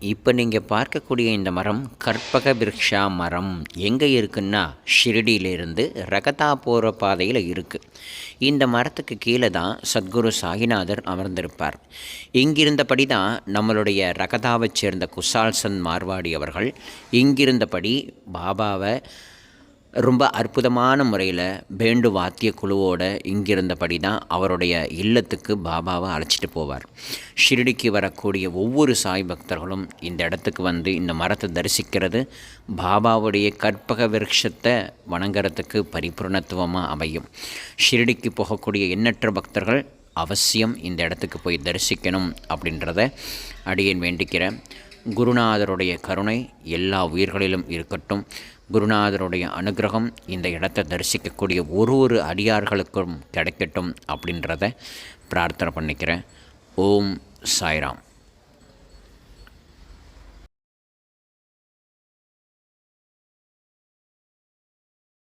இப்போ நீங்கள் பார்க்கக்கூடிய இந்த மரம் கற்பக விருக்ஷா மரம். எங்கே இருக்குன்னா ஷிரடியிலிருந்து ரகதா போகிற பாதையில் இருக்குது இந்த மரத்துக்கு கீழே தான் சத்குரு சாயிநாதர் அமர்ந்திருப்பார். இங்கிருந்தபடி தான் நம்மளுடைய ரகதாவைச் சேர்ந்த குசால்சன் மார்வாடி அவர்கள் இங்கிருந்தபடி பாபாவை ரொம்ப அற்புதமான முறையில் பேண்டு வாத்திய குழுவோட இங்கிருந்தபடி தான் அவருடைய இல்லத்துக்கு பாபாவை அழைச்சிட்டு போவார். ஷிரடிக்கு வரக்கூடிய ஒவ்வொரு சாய் பக்தர்களும் இந்த இடத்துக்கு வந்து இந்த மரத்தை தரிசிக்கிறது பாபாவுடைய கற்பக விருட்சத்தை வணங்குறதுக்கு பரிபூர்ணத்துவமாக அமையும். ஷிரடிக்கு போகக்கூடிய எண்ணற்ற பக்தர்கள் அவசியம் இந்த இடத்துக்கு போய் தரிசிக்கணும் அப்படின்றத அடியேன் வேண்டிக்கிறேன். குருநாதருடைய கருணை எல்லா உயிர்களிலும் இருக்கட்டும். குருநாதருடைய அனுகிரகம் இந்த இடத்தை தரிசிக்கக்கூடிய ஒரு ஒரு அடியார்களுக்கும் கிடைக்கட்டும் அப்படின்றத பிரார்த்தனை பண்ணிக்கிறேன். ஓம் சாய்ராம்.